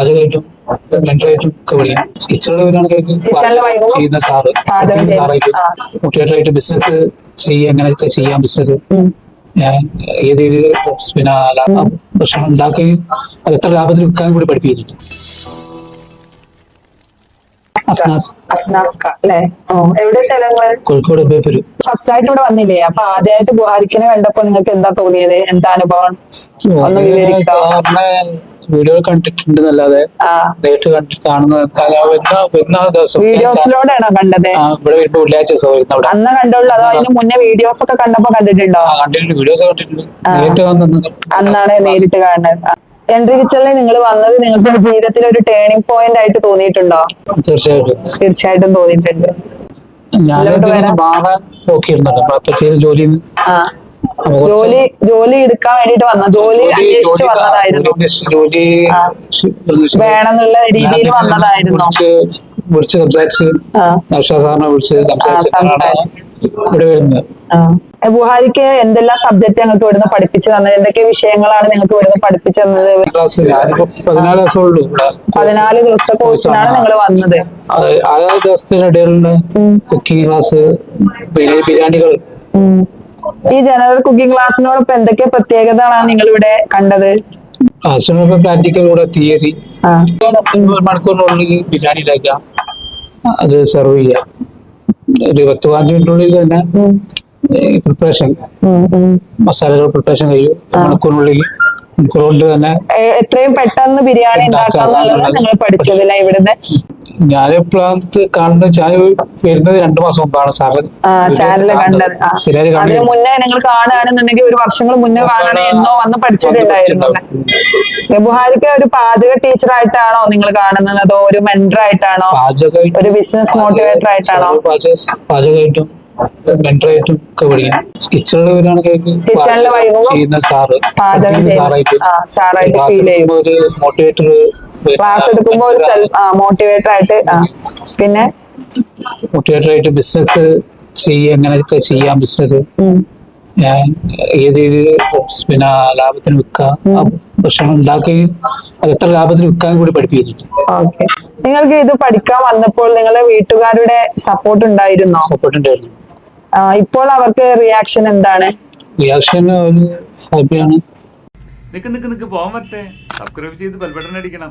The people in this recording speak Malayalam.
പാചകമായിട്ടും മെന്ററായിട്ടും ഒക്കെ പഠിക്കും വൈകും. ചെയ്യുന്ന സാറ് സാറായിട്ട്. മോട്ടിവേറ്ററായിട്ട് ബിസിനസ് ചെയ്യുക എങ്ങനെയൊക്കെ ചെയ്യാം ബിസിനസ് ഏത് രീതിയിൽ പിന്നെ ഭക്ഷണം ഉണ്ടാക്കി അത് എത്ര ലാഭത്തിൽ വിൽക്കാൻ കൂടി പഠിപ്പിക്കുന്നുണ്ട്. കോഴിക്കോട് ബേപ്പൂര് ഫസ്റ്റ് ആയിട്ട് ഇവിടെ വന്നില്ലേ? അപ്പൊ ആദ്യമായിട്ട് ബുഹാരിക്കിനെ കണ്ടപ്പോ നിങ്ങൾക്ക് എന്താ തോന്നിയത്? എന്താ അനുഭവം? ഒന്ന് വിവരിക്കാം വീഡിയോ കണ്ടിട്ടുണ്ട് അല്ലാതെ നേരിട്ട് കണ്ടിട്ട് വീഡിയോസിലൂടെയാണോ കണ്ടത്? ആ, ഇവിടെ വരുമ്പോ വെള്ളിയാഴ്ച ദിവസം അവിടെ. അന്ന് കണ്ടുള്ളൂ? അതോ അതിന് മുന്നേ വീഡിയോസ് ഒക്കെ കണ്ടപ്പോ കണ്ടിട്ടുണ്ടോ? ആ, കണ്ടിട്ടുണ്ട്. വീഡിയോസ് കണ്ടിട്ടുണ്ട്. അന്നാണ് നേരിട്ട് കാണുന്നത്. എൻട്രി കിച്ചണിൽ നിങ്ങൾ വന്നത് നിങ്ങൾക്ക് ജീവിതത്തിൽ ഒരു ടേണിംഗ് പോയിന്റ് ആയിട്ട് തോന്നിയിട്ടുണ്ടോ? തീർച്ചയായിട്ടും. തീർച്ചയായിട്ടും തോന്നിയിട്ടുണ്ട്. ഞാൻ ബാധ നോക്കിയിരുന്നല്ലോ. അപ്പൊ ജോലി ആ. ജോലി ജോലി എടുക്കാൻ വേണ്ടിട്ട് വന്ന ജോലി അന്വേഷിച്ച് വന്നതായിരുന്നു. ജോലി വേണമെന്നുള്ള രീതിയിൽ വന്നതായിരുന്നു. വിളിച്ച് സംസാരിച്ച് സാറിനെ വിളിച്ച് ഇവിടെ വരുന്നത്. ബുഹാരിക്ക് എന്തെല്ലാം സബ്ജക്ട് ഞങ്ങൾക്ക് ഇവിടുന്ന് പഠിപ്പിച്ചു തന്നത്? എന്തൊക്കെ വിഷയങ്ങളാണ് നിങ്ങൾക്ക് ഇവിടുന്ന് പഠിപ്പിച്ചു തന്നത്? പതിനാല് പതിനാല് ദിവസത്തെ കോഴ്സിനാണ് നിങ്ങൾ വന്നത്. ആ ദിവസത്തിനിടയിലുള്ള കുക്കിംഗ് ക്ലാസ് ബിരിയാണികൾ. ഈ ജനറൽ കുക്കിംഗ് ക്ലാസ്സിനോടൊപ്പം എന്തൊക്കെ പ്രത്യേകതകളാണ് നിങ്ങൾ ഇവിടെ കണ്ടത് പ്രാക്ടിക്കൽ കൂടെ തിയറി മണിക്കൂറിനുള്ളിൽ ബിരിയാണി ഉണ്ടാക്കാം അത് സെർവ് ചെയ്യാം ഒരു പത്ത് പതിനഞ്ച് മിനിറ്റിനുള്ളിൽ തന്നെ പ്രിപ്പറേഷൻ. മസാലകൾ പ്രിപ്പറേഷൻ കഴിയും. മണിക്കൂറിനുള്ളിൽ മണിക്കൂറുകൊണ്ട് തന്നെ എത്രയും പെട്ടെന്ന് ബിരിയാണി ഉണ്ടാക്കാം എന്നുള്ളത് നിങ്ങൾ പഠിച്ചതില്ല ഇവിടുന്ന്? ഞാൻ എപ്പോഴാണ് കാണുന്നത് ചാനൽ വരുന്നത് രണ്ടു മാസം മുമ്പാണ് സാറ് ചാനൽ കണ്ടത്. അതിന് മുന്നേ നിങ്ങൾ കാണുകയാണെന്നുണ്ടെങ്കിൽ ഒരു വർഷങ്ങൾ മുന്നേ കാണണേ എന്നോ വന്ന് പഠിച്ചിട്ടുണ്ടായിരുന്നു. ബുഹാരിക്ക് ഒരു പാചക ടീച്ചർ ആയിട്ടാണോ നിങ്ങൾ കാണുന്നത്? അതോ ഒരു മെന്റർ ആയിട്ടാണോ? ഒരു ബിസിനസ് മോട്ടിവേറ്റർ ആയിട്ടാണോ? പാചക- പാചകമായിട്ടും ഒക്കെ പഠിക്കണം. കിച്ചണിൽ വൈകും. ചെയ്യുന്ന സാറ്. സാറായിട്ട് സാറായിട്ട് ക്ലാസ്. എടുക്കുമ്പോ ഒരു മോട്ടിവേറ്റർ ക്ലാസ് ഒരു ആയിട്ട് പിന്നെ? മോട്ടിവേറ്റർ ആയിട്ട് ബിസിനസ് ചെയ്യുക എങ്ങനെയൊക്കെ ചെയ്യാം ബിസിനസ് ഏത് രീതിയിൽ പിന്നെ ലാഭത്തിന് വിൽക്കാം. ആ ഭക്ഷണം ഉണ്ടാക്കി അത് എത്ര ലാഭത്തിന് വിൽക്കാൻ കൂടി പഠിപ്പിക്കുന്നുണ്ട്. നിങ്ങൾക്ക് ഇത് പഠിക്കാൻ വന്നപ്പോൾ നിങ്ങളുടെ വീട്ടുകാരുടെ സപ്പോർട്ട് ഉണ്ടായിരുന്നോ? സപ്പോർട്ട് ഉണ്ടായിരുന്നു. ഇപ്പോൾ അവർക്ക് റിയാക്ഷൻ എന്താണ്? റിയാക്ഷൻ ഒരു ഹാപ്പിയാണ് നിക്ക് നിക്ക് നിക്ക് പോകാൻ പറ്റേ. സബ്സ്ക്രൈബ് ചെയ്ത് ബെൽബട്ടൺ അടിക്കണം.